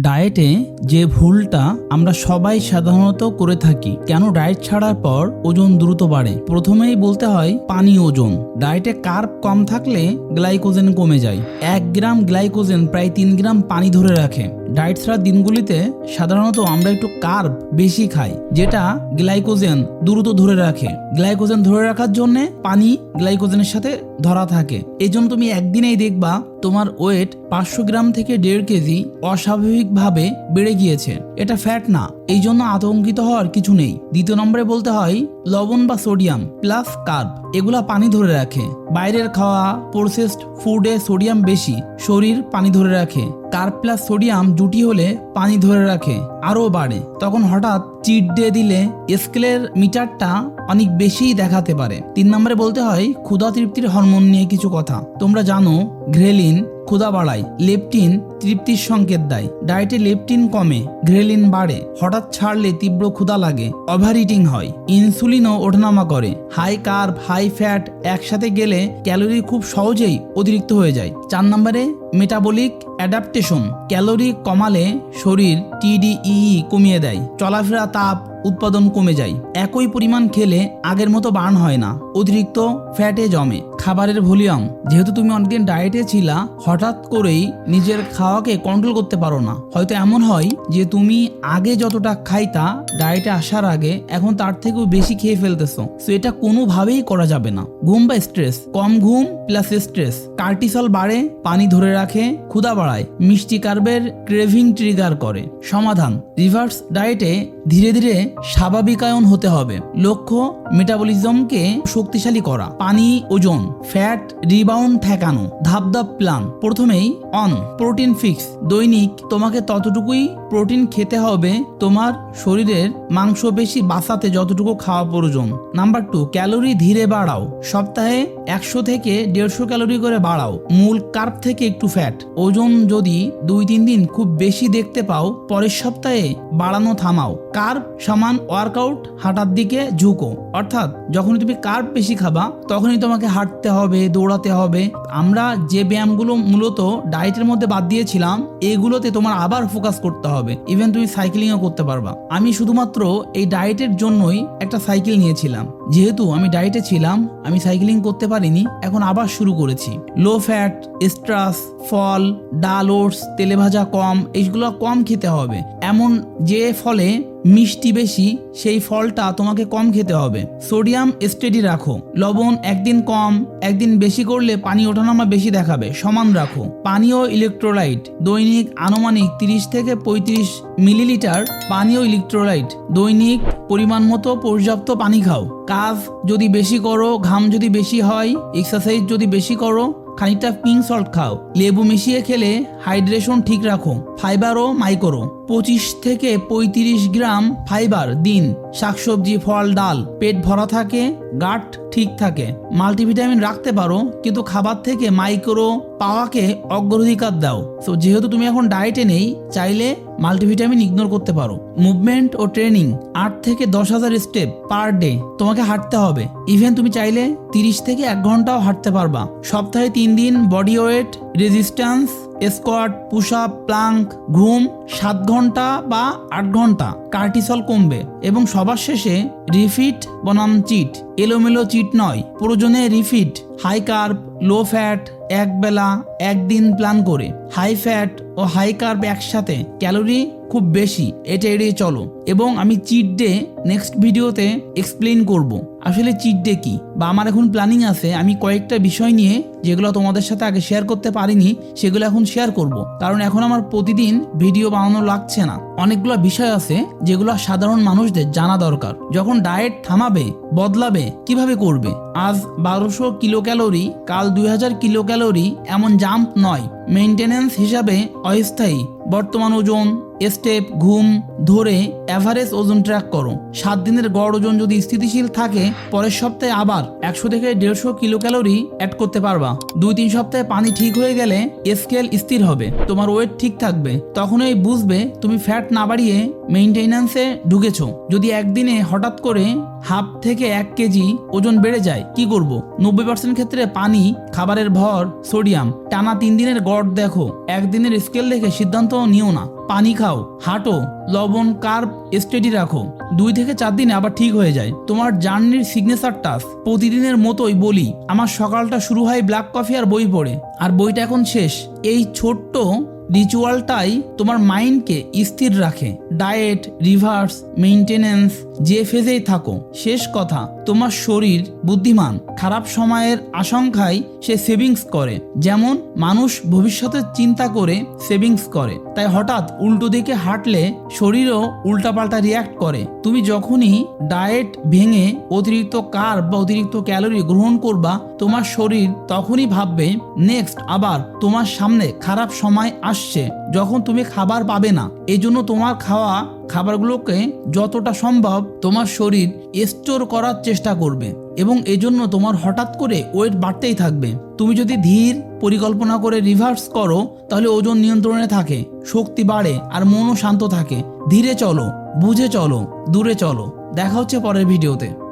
ডায়েটে যে ভুলটা আমরা সবাই সাধারণত করে থাকি, কেন ডায়েট ছাড়ার পর ওজন দ্রুত বাড়ে? প্রথমেই বলতে হয় পানি ওজন। ডায়েটে কার্ব কম থাকলে গ্লাইকোজেন কমে যায়। এক গ্রাম গ্লাইকোজেন প্রায় তিন গ্রাম পানি ধরে রাখে। ডায়েট ছাড়া দিনগুলিতে সাধারণত আমরা একটু কার্ব বেশি খাই, যেটা গ্লাইকোজেন দ্রুত ধরে রাখে। গ্লাইকোজেন ধরে রাখার জন্য পানি গ্লাইকোজেনের সাথে ধরা থাকে। এই জন্য তুমি একদিনেই দেখবা তোমার ওয়েট পাঁচশো গ্রাম থেকে দেড় কেজি অস্বাভাবিকভাবে বেড়ে গিয়েছে। এটা ফ্যাট না, এই জন্য আতঙ্কিত হওয়ার কিছু নেই। দ্বিতীয় নম্বরে বলতে হয় লবণ বা সোডিয়াম প্লাস কার্ব, এগুলা পানি ধরে রাখে। বাইরের খাওয়া প্রসেসড ফুডে সোডিয়াম বেশি, শরীর পানি ধরে রাখে। কার্ব প্লাস সোডিয়াম জুটি হলে পানি ধরে রাখে, আরও বাড়ে। তখন হঠাৎ চিট ডে দিলে স্কেলের মিটারটা অনেক বেশিই দেখাতে পারে। তিন নম্বরে বলতে হয়, ক্ষুধা তৃপ্তির হরমোন নিয়ে কিছু কথা। তোমরা জানো ঘ্রেলিন ক্ষুধা বাড়ায়, লেপটিন তৃপ্তির সংকেত দেয়। ডায়েটে লেপটিন কমে ঘ্রেলিন বাড়ে, হঠাৎ ছাড়লে তীব্র ক্ষুধা লাগে ওভার ইটিং হয়, ইনসুলিনও ওঠানামা করে। হাই কার্ব, হাই ফ্যাট একসাথে গেলে ক্যালোরি খুব সহজেই অতিরিক্ত হয়ে যায়। চার নম্বরে, মেটাবলিক অ্যাডাপ্টেশন। ক্যালোরি কমালে শরীর টিডিই কমিয়ে দেয়, চলাফেরা তাপ উৎপাদন কমে যায়। একই পরিমাণ খেলে আগের মতো বার্ন হয় না, অতিরিক্ত ফ্যাটে জমে। খাবারের ভলিউম। যেহেতু তুমি অনেকদিন ডায়েটে ছিলা, হঠাৎ করেই নিজের খাওয়াকে কন্ট্রোল করতে পারো না। হয়তো এমন হয় যে তুমি আগে যতটা খাইতা, ডায়েটে আসার আগে এখন তার থেকেও বেশি খেয়ে ফেলতেছো। সো এটা কোনোভাবেই করা যাবে না। ঘুম বা স্ট্রেস কম ঘুম প্লাস স্ট্রেস কার্টিসল বাড়ে, পানি ধরে রাখে, ক্ষুধা বাড়ায়। মিষ্টি কার্বের ক্রেভিং ট্রিগার করে। সমাধান। রিভার্স ডায়েটে ধীরে ধীরে স্বাভাবিকায়ন হতে হবে। লক্ষ্য মেটাবলিজমকে শক্তিশালী করা। পানি, ওজন। ফ্যাট রিবাউন্ড ঠেকানো ধাপ ধাপ প্ল্যান প্রথমেই অন প্রোটিন ফিক্স দৈনিক, তোমাকে ততটুকুই প্রোটিন খেতে হবে তোমার শরীরের মাংস বেশি বাঁচাতে যতটুকু খাওয়া প্রয়োজন। নাম্বার টু ক্যালোরি ধীরে বাড়াও। সপ্তাহে একশো থেকে দেড়শো ক্যালোরি করে বাড়াও। মূল কার্ব থেকে একটু ফ্যাট ওজন যদি দুই তিন দিন খুব বেশি দেখতে পাও, পরের সপ্তাহে বাড়ানো থামাও। কার্ব সমান ওয়ার্কআউট হাঁটার দিকে ঝুঁকো। অর্থাৎ যখনই তুমি কার্ব বেশি খাবা, তখনই তোমাকে হাঁটতে হবে, দৌড়াতে হবে। আমরা যে ব্যায়ামগুলো মূলত ডায়েটের মধ্যে বাদ দিয়েছিলাম, এগুলোতে তোমার আবার ফোকাস করতে হবে। ইভেন তুমি সাইক্লিংও করতে পারবা। আমি শুধুমাত্র এই ডায়েটের জন্যই একটা সাইকেল নিয়েছিলাম। যেহেতু আমি ডায়েটে ছিলাম, আমি সাইক্লিং করতে পারিনি, এখন আবার শুরু করেছি। লো ফ্যাট স্ট্রাস ফল, ডাল, ওটস, তেলে ভাজা, কম, এইগুলো কম খেতে হবে। এমন যে ফলে মিষ্টি বেশি, সেই ফলটা তোমাকে কম খেতে হবে। সোডিয়াম স্টেডি রাখো। লবণ একদিন কম, একদিন বেশি করলে পানি ওঠানামা বেশি দেখাবে। সমান রাখো। পানীয় ইলেকট্রোলাইট, দৈনিক আনুমানিক তিরিশ থেকে পঁয়ত্রিশ মিলিলিটার পানীয় ইলেকট্রোলাইট, দৈনিক পরিমাণ মতো পর্যাপ্ত পানি খাও। কাজ যদি বেশি করো, ঘাম যদি বেশি হয়, এক্সারসাইজ যদি বেশি করো খানিকটা পিঙ্ক সল্ট খাও। লেবু মিশিয়ে খেলে হাইড্রেশন ঠিক রাখো। ফাইবারও ও মাইক্রো পঁচিশ থেকে পঁয়ত্রিশ গ্রাম ফাইবার দিন। শাকসবজি, ফল, ডাল। পেট ভরা থাকে, গাট ঠিক থাকে। মাল্টিভিটামিন রাখতে পারো, কিন্তু খাবার থেকে মাইক্রো পাওয়াকে অগ্রাধিকার দাও। তো যেহেতু তুমি এখন ডায়েটে নেই, চাইলে মাল্টিভিটামিন ইগনোর করতে পারো। মুভমেন্ট ও ট্রেনিং, আট থেকে দশ হাজার স্টেপ পার ডে, তোমাকে হাঁটতে হবে। ইভেন তুমি চাইলে তিরিশ থেকে এক ঘন্টাও হাঁটতে পারবা। সপ্তাহে তিন দিন body weight resistance squat push up plank, ঘুম, সাত ঘণ্টা বা আট ঘণ্টা, কার্টিসল কমবে এবং সবার শেষে রিফিট বনাম চিট, এলোমেলো চিট নয়, প্রয়োজনে refit. High carb low fat এক বেলা, একদিন প্ল্যান করে। হাই ফ্যাট ও হাই কার্ব একসাথে ক্যালোরি খুব বেশি, এটা এড়িয়ে চলো। এবং আমি চিট ডে নেক্সট ভিডিওতে এক্সপ্লেন করব। আসলে চিট ডে কি? বা আমার এখন প্ল্যানিং আছে, আমি কয়েকটা বিষয় নিয়ে যেগুলো তোমাদের সাথে আগে শেয়ার করতে পারিনি, সেগুলো এখন শেয়ার করব। কারণ এখন আমার প্রতিদিন ভিডিও বানানো লাগছে না। অনেকগুলো বিষয় আছে যেগুলো সাধারণ মানুষদের জানা দরকার। যখন ডায়েট থামাবে, বদলাবে, কীভাবে করবে? আজ বারোশো কিলো ক্যালোরি কাল দুই হাজার কিলো ক্যালোরি এমন জাম্প নয়। মেনটেনেন্স হিসাবে অস্থায়ী। বর্তমান ওজন স্টেপ ঘুম ধরে অ্যাভারেজ ওজন ট্র্যাক করো। সাত দিনের গড় ওজন যদি স্থিতিশীল থাকে, পরের সপ্তাহে আবার একশো থেকে দেড়শো কিলো ক্যালোরি অ্যাড করতে পারবা। দুই তিন সপ্তাহে পানি ঠিক হয়ে গেলে স্কেল স্থির হবে। তোমার ওয়েট ঠিক থাকবে। তখনই বুঝবে তুমি ফ্যাট না বাড়িয়ে মেইনটেনেন্সে ঢুকেছো। যদি একদিনে হঠাৎ করে হাফ থেকে এক কেজি ওজন বেড়ে যায়, কি করব? নব্বই পার্সেন্ট ক্ষেত্রে পানি, খাবারের ভর, সোডিয়াম, টানা তিন দিনের গড় দেখো। একদিনের স্কেল দেখে সিদ্ধান্ত নিও না। পানি খাও, হাঁটো লবণ কার্ব স্টেডি রাখো। দুই থেকে চার দিনে আবার ঠিক হয়ে যায়। তোমার জার্নির সিগনেচার টাস প্রতিদিনের মতোই বলি, আমার সকালটা শুরু হয় ব্ল্যাক কফি আর বই পড়ে। আর বইটা এখন শেষ। এই ছোট্ট রিচুয়ালটাই তোমার মাইন্ডকে স্থির রাখে। ডায়েট রিভার্স মেইনটেনেন্স যে ফেজেই থাকো, শেষ কথা, তোমার শরীর বুদ্ধিমান। খারাপ সময়ের আশঙ্কায় সে সেভিংস করে। যেমন, মানুষ ভবিষ্যতের চিন্তা করে সেভিংস করে। তাই হঠাৎ উল্টো দিকে হাঁটলে শরীরও উল্টাপাল্টা রিয়াক্ট করে। তুমি যখনই ডায়েট ভেঙে অতিরিক্ত কার্ব বা অতিরিক্ত ক্যালোরি গ্রহণ করবা, তোমার শরীর তখনই ভাববে নেক্সট আবার তোমার সামনে খারাপ সময় আসছে। যখন তুমি খাবার পাবে না। এই জন্য তোমার খাওয়া খাবারগুলোকে যতটা সম্ভব তোমার শরীর স্টোর করার চেষ্টা করবে এবং এজন্য তোমার হঠাৎ করে ওয়েট বাড়তেই থাকবে। তুমি যদি ধীর পরিকল্পনা করে রিভার্স করো, তাহলে ওজন নিয়ন্ত্রণে থাকে, শক্তি বাড়ে আর মনও শান্ত থাকে। ধীরে চলো, বুঝে চলো, দূরে চলো। দেখা হচ্ছে পরের ভিডিওতে।